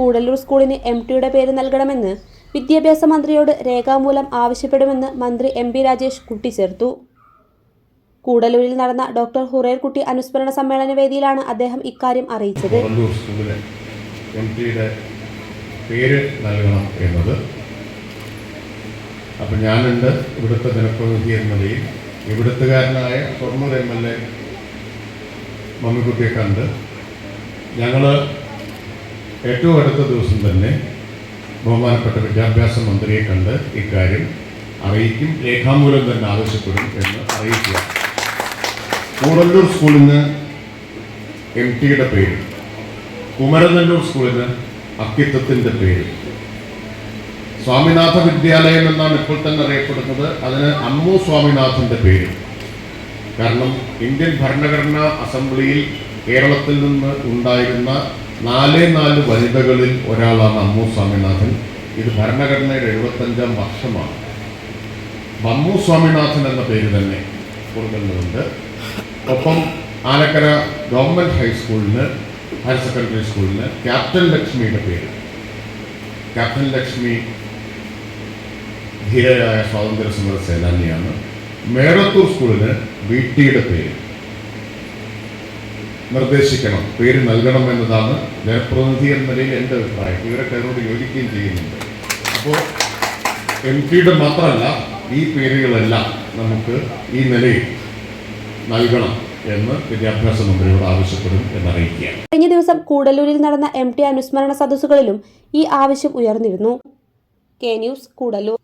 കൂടല്ലൂർ സ്കൂളിന് എം ടിയുടെ പേര് നൽകണമെന്ന് വിദ്യാഭ്യാസ മന്ത്രിയോട് രേഖാമൂലം ആവശ്യപ്പെടുമെന്ന് മന്ത്രി എം പി രാജേഷ് കൂട്ടിച്ചേർത്തു. കൂടലൂരിൽ നടന്ന ഡോക്ടർ ഹുറേർകുട്ടി അനുസ്മരണ സമ്മേളന വേദിയിലാണ് അദ്ദേഹം ഇക്കാര്യം അറിയിച്ചത്. പേര് നൽകണം എന്നത്. അപ്പം ഞാനുണ്ട് ഇവിടുത്തെ ജനപ്രതിനിധി എന്ന നിലയിൽ. ഇവിടുത്തുകാരനായ ഷൊർണൂർ എം എൽ എ മമ്മിക്കുട്ടിയെ കണ്ട് ഞങ്ങൾ ഏറ്റവും അടുത്ത ദിവസം തന്നെ ബഹുമാനപ്പെട്ട വിദ്യാഭ്യാസ മന്ത്രിയെ കണ്ട് ഇക്കാര്യം അറിയിക്കും രേഖാമൂലം തന്നെ ആവശ്യപ്പെടും എന്ന് അറിയിക്കുക കൂടല്ലൂർ സ്കൂളിന് എം ടിയുടെ പേര് കുമരനല്ലൂർ സ്കൂളിന് അക്കിത്തത്തിന്റെ പേര്. സ്വാമിനാഥ വിദ്യാലയം എന്നാണ് ഇപ്പോൾ തന്നെ അറിയപ്പെടുന്നത്. അതിന് അമ്മു സ്വാമിനാഥന്റെ പേര്. കാരണം ഇന്ത്യൻ ഭരണഘടനാ അസംബ്ലിയിൽ കേരളത്തിൽ നിന്ന് ഉണ്ടായിരുന്ന നാലേ നാല് വനിതകളിൽ ഒരാളാണ് അമ്മു സ്വാമിനാഥൻ. ഇത് ഭരണഘടനയുടെ എഴുപത്തഞ്ചാം വർഷമാണ്. അമ്മു സ്വാമിനാഥൻ എന്ന പേര് തന്നെ കൊടുക്കുന്നുണ്ട് ഒപ്പം ആലക്കര ഗവൺമെന്റ് ഹൈസ്കൂളിന് ഹയർ സെക്കൻഡറി സ്കൂളിന് ക്യാപ്റ്റൻ ലക്ഷ്മിയുടെ പേര്. ക്യാപ്റ്റൻ ലക്ഷ്മി ധീരയായ സ്വാതന്ത്ര്യ സമര സേനാനിയാണ്. മേറത്തൂർ സ്കൂളിന് വി ടിയുടെ പേര്. നിർദ്ദേശിക്കണം. പേര് നൽകണം എന്നതാണ് ജനപ്രതിനിധി എന്ന നിലയിൽ എന്റെ അഭിപ്രായം. ഇവരൊക്കെ അതിനോട് യോജിക്കുകയും ചെയ്യുന്നുണ്ട്. അപ്പോൾ എം പിയുടെ മാത്രമല്ല ഈ പേരുകളെല്ലാം നമുക്ക് ഈ നിലയിൽ നൽകണം എന്ന് വിദ്യാഭ്യാസ മന്ത്രിയോട് ആവശ്യപ്പെടും എന്നറിയിക്കുക കഴിഞ്ഞ ദിവസം കൂടല്ലൂരിൽ നടന്ന എം ടി അനുസ്മരണ സദസ്സുകളിലും ഈ ആവശ്യം ഉയർന്നിരുന്നു. K news Koodallur.